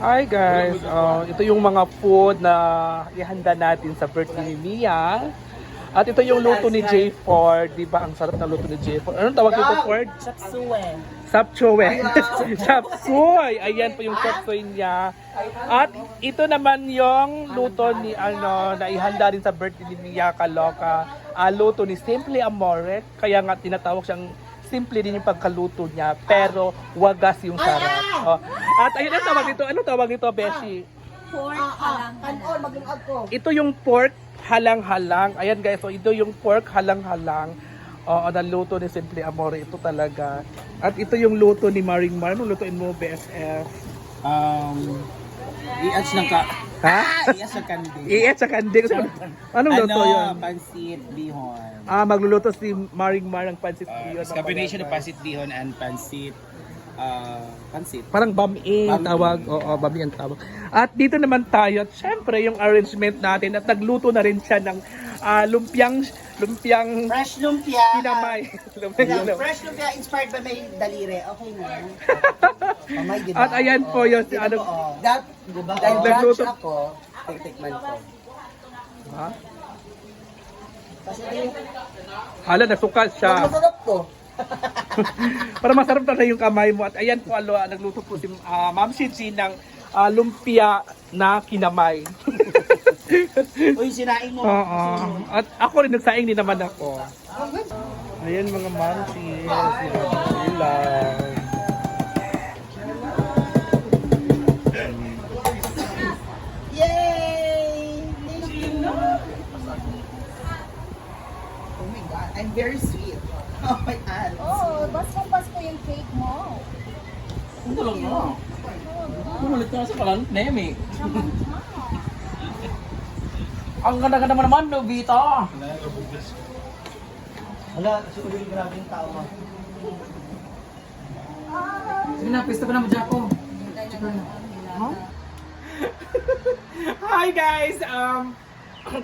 Hi guys, uh, ito yung mga food na ihanda natin sa birthday ni Mia. At ito yung luto ni J. Ford, di ba? Ang sarap na luto ni J. Ford. Anong tawag dito, Ford? Chapsuwe. Sapchowe. Chapsuy. Ayan po yung chapsuy niya. At ito naman yung luto ni ano na ihanda rin sa birthday ni Mia Kaloka. Ah, luto ni Simply Amore. Kaya nga tinatawag siyang simple din yung pagkaluto niya, pero wagas yung sarap. Oh. At ayun ang tawag dito. Ano tawag dito, Beshi? Pork Ah, halang Kanon, mag-lungag ko. Ito yung pork halang-halang. Ayan guys, so ito yung pork halang-halang. Oo, na luto ni Simple Amore. Ito talaga. At ito yung luto ni Maring Mar. Anong lutuin mo, BSF? Um, i-ads ng ka... Ha? I-ads ng kandi. Iet sa kandi. Anong luto ano, yun? pansit bihon. Ah, magluluto si Maring Mar ng pansit Uh, yun. it's combination of pansit bihon and pansit uh, pansit. Parang bami ang Bami. tawag. Oo, bami ang tawag. At dito naman tayo, at syempre yung arrangement natin at nagluto na rin siya ng ah, lumpiang lumpiang Fresh lumpia. kinamay. Yeah, Lumpiang kinamay. fresh lumpia inspired by may daliri. Okay na. Oh my diba? At ayan po yun, si Tingnan ano- mo, oh. That, diba? Dahil Oh. brunch Nagluto- ako, tiktikman ko. Ha? Kasi yung Hala, nasuka siya. masarap to. Para masarap talaga yung kamay mo. At ayan po, alo, nagluto po si ah, Ma'am Shichi ng ah, lumpia na kinamay. Uy, sinaing mo. Oo. At ako rin, nagsaing din naman ako. Ayan mga mamsis. Sila. Yay! Thank you. Oh my God, I'm very sweet. Oh my God. Oh, baskong basko yung cake mo. Ano lang no? Umulit ka sa kalan, Nemi. Ang ganda-ganda mo naman, Nobita. Wala, siguro yung grabing tao mo. Sige na, pista ko na mo, Jaco. Hi guys! Um,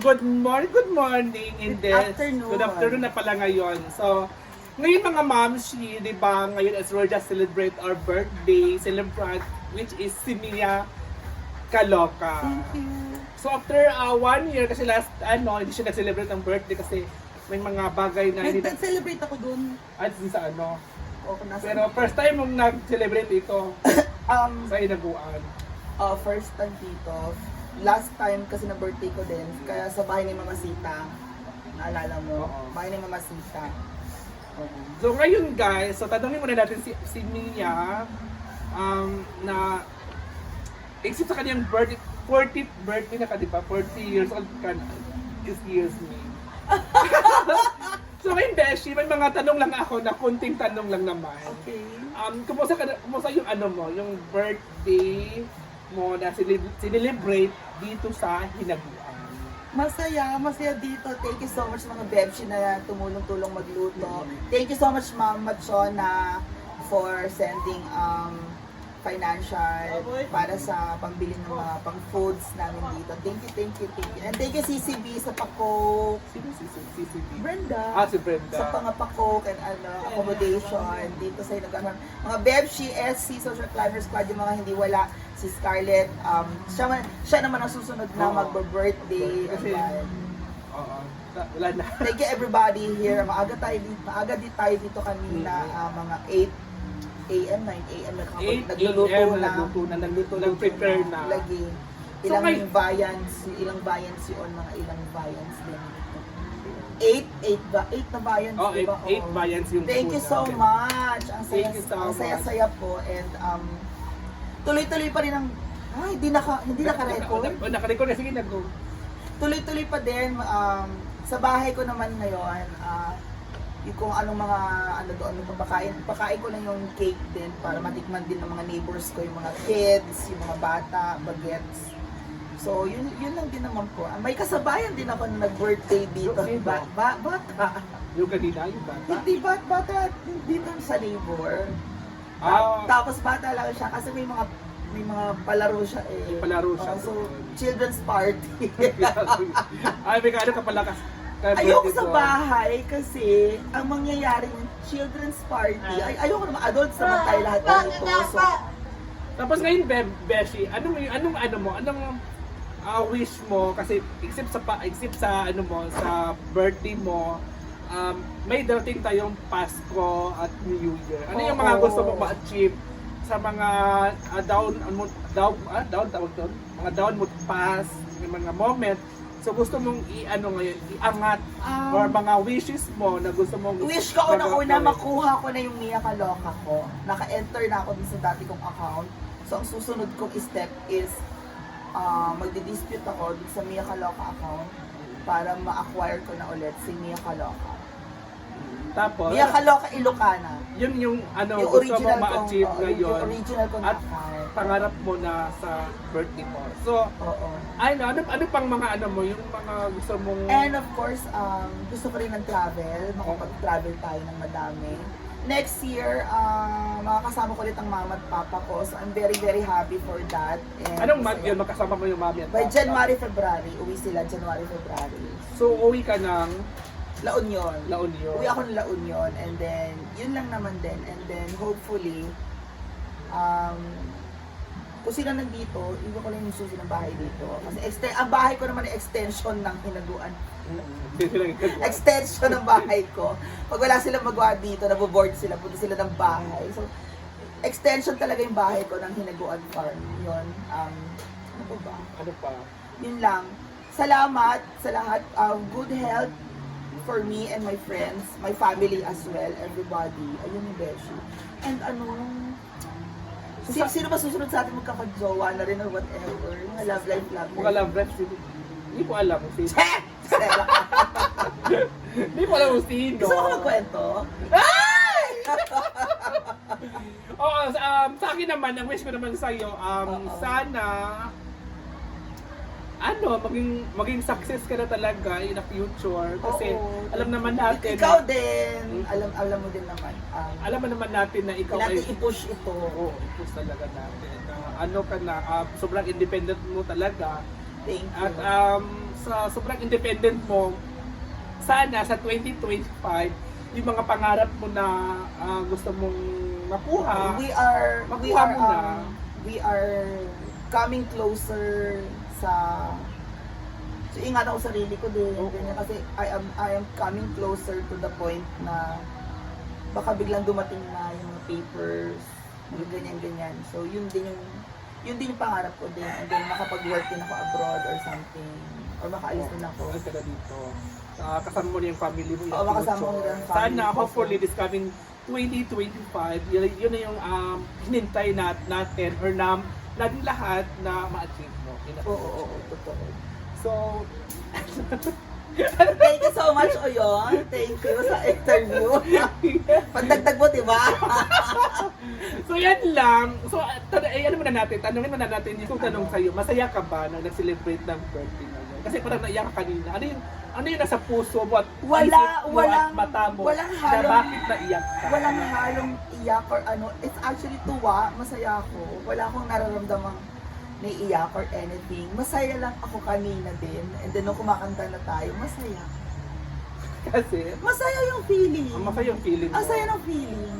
good morning, good morning in this. afternoon. Good afternoon na pala ngayon. So, ngayon mga mamshi, di ba, ngayon as we're just celebrate our birthday, celebrant, which is si Mia Kaloka. So after uh, one year, kasi last, ano, hindi siya nag-celebrate ng birthday kasi may mga bagay na hindi na, Nag-celebrate ako dun. at sa ano. O, kung nasa, Pero first time mong nag-celebrate ito um, sa inaguan. uh, first time dito. Last time kasi na birthday ko din. Kaya sa bahay ni Mama Sita. Naalala mo? Oo. Bahay ni Mama Sita. So ngayon guys, so tanongin muna natin si, si Mia um, na except sa kanyang birthday, 40th birthday na ka, di ba? 40 years old ka na. Excuse me. so ngayon, Beshi, may mga tanong lang ako na kunting tanong lang naman. Okay. Um, kumusta, ka, kumusta yung ano mo, yung birthday mo na sinil- sinilibrate dito sa Hinaguan? Masaya, masaya dito. Thank you so much mga Bebshi na tumulong-tulong magluto. Thank you so much Ma'am Machona for sending um financial para sa pangbili ng mga pang foods namin dito. Thank you, thank you, thank you. And thank you CCB sa pako Sino si CCB? Brenda. Ah, si Brenda. sa pangapako and ano, accommodation dito sa Ilocano. Mga Bebshi, SC, Social Climber Squad, yung mga hindi wala, si Scarlett, um, siya, man, siya naman ang susunod na Oo. magbe-birthday. Kasi-. Oo. Wala na. Thank you everybody here. Maaga tayo dito, maaga din tayo dito kanina, ah, mga 8 a.m., 9 a.m. nakakapag- 8 nagluluto a.m. na. nagluto na, nagluto, nag-prepare na. Lagi. So, Ilang may- variants, ilang variants yun, mga ilang variants din. 8, 8 ba? 8 na variants, Oh, di eight, ba? eight Oo. variants yung Thank you so natin. much. Ang saya, Thank you so ang saya-saya po and um tuloy-tuloy pa rin ang ay, hindi naka hindi naka-record. Oh, naka-record na. Sige, nag-go. Tuloy-tuloy pa din um sa bahay ko naman ngayon ah yung kung anong mga ano doon yung pakain pakain ko na yung cake din para matikman din ng mga neighbors ko yung mga kids yung mga bata bagets so yun yun lang din naman po may kasabayan din ako na nag-birthday dito Okay, ba, ba, bata Yung kanina, yung bata. hindi ba bata dito sa neighbor Ah, tapos bata lang siya kasi may mga may mga palaro siya eh. May palaro siya. Oh, so, children's party. Ay, may kaano ka pala kas. Ayoko sa ko. bahay kasi ang mangyayari ng children's party, ay, ayoko naman, adults naman tayo lahat dito. So, Tapos ngayon, Be Beshi, ano mo yung, anong ano mo, anong ah, wish mo kasi except sa pa, except sa ano mo sa birthday mo um, may darating tayong Pasko at New Year. Ano yung mga Oo. gusto mo ma-achieve sa mga ah, down ano, down ah, down tawag doon? Mga down mo pass, yung mga moment. So gusto mong i-ano ngayon, iangat Um, or mga wishes mo na gusto mong Wish ko una-una makuha ko na yung Mia Kaloka ko. Naka-enter na ako dun sa dati kong account. So, ang susunod kong step is uh, magdi-dispute ako dun sa Mia Kaloka account para ma-acquire ko na ulit si Mia Kaloka. Tapos, Mia Kaloka Ilocana. yun yung ano Yung gusto mo original kong, ma-achieve oo, ngayon. yung original kong At account. pangarap mo na sa birthday mo. So, Oo. ano, ano, ano pang mga ano mo, yung mga gusto mong... And of course, um, gusto ko rin ng travel. Makapag-travel tayo ng madami. Next year, uh, makakasama ko ulit ang mama at papa ko. So, I'm very, very happy for that. And Anong month yun? Magkasama mo yung mami at By papa? January, February. Uwi sila January, February. So, uwi ka ng La Union. La Union. Uwi ako ng La Union. And then, yun lang naman din. And then, hopefully, um, kung sino nandito, iwan ko lang yung susi ng bahay dito. Kasi exten- ang bahay ko naman ay extension ng hinaguan. Extension ng bahay ko. Pag wala silang magawa dito, naboboard sila, punta sila ng bahay. So, extension talaga yung bahay ko ng hinaguan farm. Yun. Um, ano pa ba? ano pa? Yun lang. Salamat sa lahat. Uh, good health for me and my friends, my family as well, everybody. Ayun yung Beshi. And ano, sino, sino ba susunod sa atin magkakajowa na rin or whatever? Mga love life, love life. Mga love life, sino- hindi ko alam kung sino. Che! Hindi ko alam kung sino. Gusto mo magkwento? Oo, um, sa akin naman, ang wish ko naman sa'yo, um, Oo. sana, ano, maging maging success ka na talaga in the future. Kasi Oo. alam naman natin, Ikaw din. Alam alam mo din naman. Um, alam mo naman natin na ikaw ay natin i-push ito. Oo, i-push talaga natin. Na ano ka na, ah, sobrang independent mo talaga. Thank you. At um, sa sobrang independent mo, sana sa 2025, yung mga pangarap mo na ah, gusto mong makuha, we are we Makuha are mo na. um, we are coming closer sa So, ingatan ako sarili ko din. Ganyan, kasi I am I am coming closer to the point na baka biglang dumating na yung mga papers, mga ganyan-ganyan. So, yun din yung yun din yung pangarap ko din. And then, makapag-work din ako abroad or something. Or makaalis din ako. Ka na dito? Ah, kasama mo na yung family mo. Oo, makasama future. na yung family Sana, hopefully, this coming 2025, yun, yun na yung um, hinintay nat, natin or na, natin lahat na ma-achieve mo. Oo, oo, oo, totoo. So, Thank you so much, Oyon. Thank you sa interview. Pandagdag mo, di ba? so yan lang. So, tan- eh, ano muna natin, tanungin muna natin yung tanong sa'yo, masaya ka ba nang nag-celebrate ng birthday? Kasi parang naiyak ka kanina. Ano yung, ano yung nasa puso mo at Wala, isip mo walang- at mata mo walang na halong- bakit naiyak ka? Walang halong iyak or ano. It's actually tuwa. Masaya ako. Wala akong nararamdamang naiiyak or anything. Masaya lang ako kanina din. And then nung kumakanta na tayo, masaya. Kasi, Masaya yung feeling. ang masaya yung feeling mo. Ang saya ng feeling.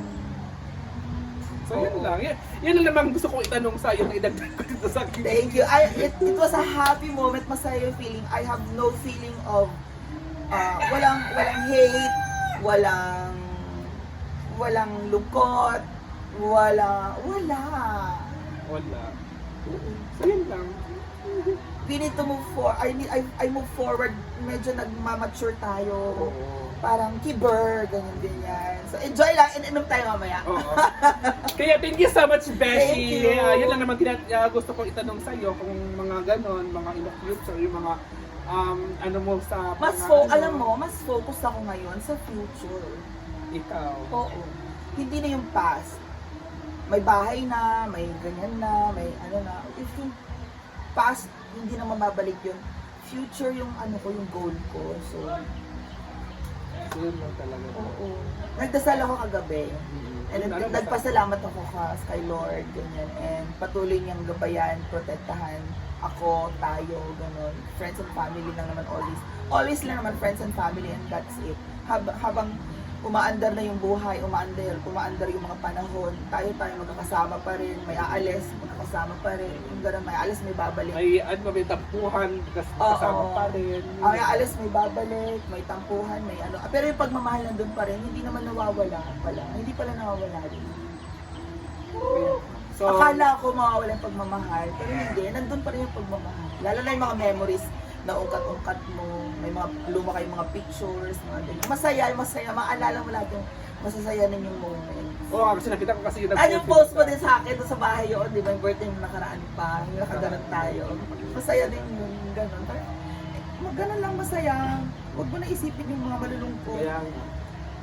So yun Oo. lang. Yan, yan lang naman gusto kong itanong sa'yo na idagdag ko dito sa akin. Thank you. I, it, it was a happy moment. Masaya yung feeling. I have no feeling of uh, walang walang hate, walang walang lungkot, wala wala. Wala. Yun lang. We need to move for I need I, I move forward. Medyo nagmamature tayo. Oo. Parang kiber, ganyan ganyan. So enjoy lang and inom tayo mamaya. Oo. Kaya thank you so much, Beshi. Thank you. Ah, yun lang naman tina- ah, gusto ko itanong sa iyo kung mga ganon, mga in the future, yung mga um, ano mo sa Mas mga fo ano, alam mo, mas focus ako ngayon sa future. ikaw. Oo. Hindi na yung past. May bahay na, may ganyan na, may ano na. If yung past, hindi na mababalik yun. Future yung ano ko, yung goal ko. So, So yun lang talaga. oo. Nagdasal ako kagabi. And Ano nag- nagpasalamat ako ka kay Lord, ganyan. And patuloy niyang gabayan, protektahan ako, tayo, ganun. Friends and family lang naman always. Always lang naman friends and family and that's it. Hab- habang umaandar na yung buhay, umaandar, umaandar yung mga panahon, tayo tayo magkakasama pa rin, may aalis, magkakasama pa rin, yung gano'n, may aalis, may babalik. May ano, may tampuhan, kas- kasama pa rin. Ay, aalis, may babalik, may tampuhan, may ano. Ah, Pero yung pagmamahal nandun pa rin, hindi naman nawawala pala. Hindi pala nawawala rin. So, Akala ko mawawala yung pagmamahal, pero hindi. Nandun pa rin yung pagmamahal. Lalo na yung mga memories na ungkat-ungkat mo, may mga luma kayong mga pictures, mga ganyan. Masaya, masaya. Maalala mo lahat yung masasaya na yung moment. Oo, oh, kasi nakita ko kasi yung Ano yung post mo din sa akin sa bahay yun, di ba? Yung birthday mo nakaraan pa, yung nakaganon tayo. Masaya din yung gano'n. Eh, Mag ganun lang masaya. Huwag mo na isipin yung mga malulungkot. Kaya.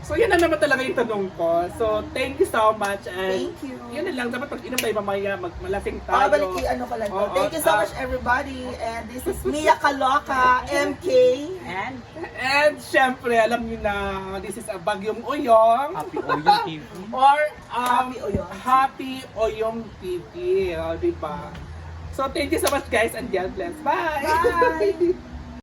So, yun na naman talaga yung tanong ko. So, thank you so much. And Thank you. yun na lang. Dapat pag inom tayo mamaya, magmalasing tayo. Pakabalik kay ano ko lang to. Oo, Thank you so ah. much everybody. And this is Mia Kaloka, MK. And And syempre, alam niyo na, this is a Bagyong Uyong. Happy Oyong TV. Or um, Happy Oyong. Happy Oyong TV. O, diba? So, thank you so much guys and God bless. Bye! Bye!